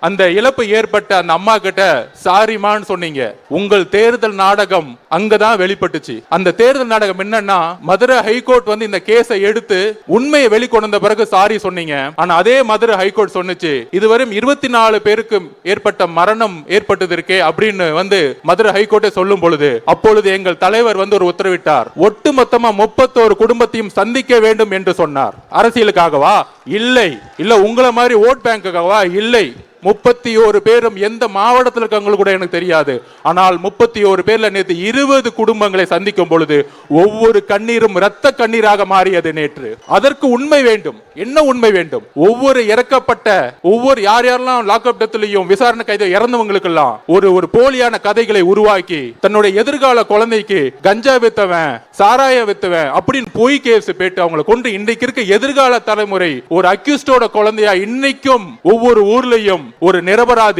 அந்த இழப்பு ஏற்பட்ட அந்த அம்மா கிட்ட சாரிமான்னு சொன்னீங்க. உங்கள் தேர்தல் நாடகம் அங்கதான் வெளிப்பட்டுச்சு. அந்த தேர்தல் நாடகம் என்னன்னா மதுரை ஹைகோர்ட் வந்து இந்த கேஸை எடுத்து உண்மையை வெளிக்கொண்ட பிறகு சாரி சொன்னீங்க. ஆனா அதே மதுரை ஹைகோர்ட் சொன்னுச்சு இதுவரையும் இருபத்தி நாலு பேருக்கு ஏற்பட்ட மரணம் ஏற்பட்டது இருக்கே அப்படின்னு வந்து மதுரை ஹைகோர்ட்டை சொல்லும் பொழுது அப்பொழுது எங்கள் தலைவர் வந்து ஒரு உத்தரவிட்டார். ஒட்டு மொத்தமா முப்பத்தோரு குடும்பத்தையும் சந்திக்க வேண்டும் என்று சொன்னார். அரசியலுக்காகவா? இல்லை. இல்ல உங்களை மாதிரி ஓட் பேங்குக்காகவா? இல்லை. முப்பத்தி ஒரு பேரும் எந்த மாவட்டத்தில் இருக்காங்க கூட எனக்கு தெரியாது. ஆனால் முப்பத்தி ஒரு பேர்ல நேற்று இருபது குடும்பங்களை சந்திக்கும் பொழுது ஒவ்வொரு கண்ணீரும் இரத்த கண்ணீராக மாறியது நேற்று. அதற்கு உண்மை வேண்டும். என்ன உண்மை வேண்டும்? ஒவ்வொரு இறக்கப்பட்ட ஒவ்வொரு யார் யாரெல்லாம் லாக்அப் டெத்லயும் விசாரணை கைது இறந்தவங்களுக்கெல்லாம் ஒரு ஒரு போலியான கதைகளை உருவாக்கி தன்னுடைய எதிர்கால குழந்தைக்கு கஞ்சா வித்தவன் சாராய வித்தவன் அப்படின்னு பொய் கேஸ் போயிட்டு அவங்களை கொண்டு இன்றைக்கு இருக்க எதிர்கால தலைமுறை ஒரு அக்யூஸ்டோட குழந்தையா இன்னைக்கும் ஒவ்வொரு ஊர்லயும் ஒரு நிரபராதி